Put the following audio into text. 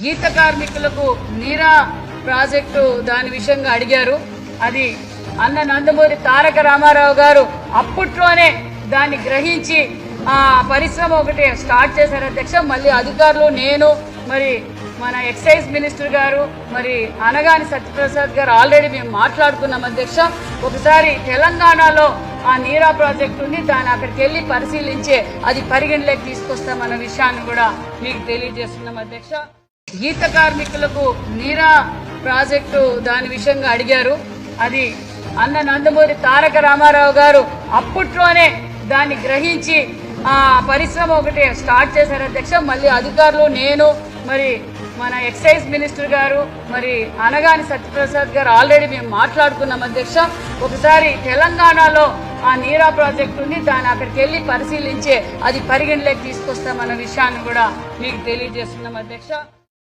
గీత కార్మికులకు నీరా ప్రాజెక్టు దాని విషయంగా అడిగారు. అది అన్న నందమూరి తారక రామారావు గారు అప్పట్లోనే దాన్ని గ్రహించి ఆ పరిశ్రమ ఒకటి స్టార్ట్ చేశారు. అధ్యక్ష మళ్ళీ అధికారులు నేను మరి మన ఎక్సైజ్ మినిస్టర్ గారు మరి అనగాని సత్యప్రసాద్ గారు ఆల్రెడీ మేము మాట్లాడుకున్నాం అధ్యక్ష. ఒకసారి తెలంగాణలో ఆ నీరా ప్రాజెక్ట్ ఉంది దాన్ని అక్కడికి వెళ్ళి పరిశీలించే అది పరిగణలోకి తీసుకొస్తామన్న విషయాన్ని కూడా మీకు తెలియజేస్తున్నాం అధ్యక్ష. గీత కార్మికులకు నీరా ప్రాజెక్టు దాని విషయంగా అడిగారు. అది అన్న నందమూరి తారక రామారావు గారు అప్పట్లోనే దాన్ని గ్రహించి ఆ పరిశ్రమ ఒకటి స్టార్ట్ చేశారు. అధ్యక్ష మళ్ళీ అధికారులు నేను మరి మన ఎక్సైజ్ మినిస్టర్ గారు మరి అనగాని సత్యప్రసాద్ గారు ఆల్రెడీ మేము మాట్లాడుకున్నాం అధ్యక్ష. ఒకసారి తెలంగాణలో ఆ నీరా ప్రాజెక్ట్ ఉంది దాన్ని అక్కడికి వెళ్ళి పరిశీలించే అది పరిగణలోకి తీసుకొస్తామన్న విషయాన్ని కూడా మీకు తెలియజేస్తున్నాం అధ్యక్ష.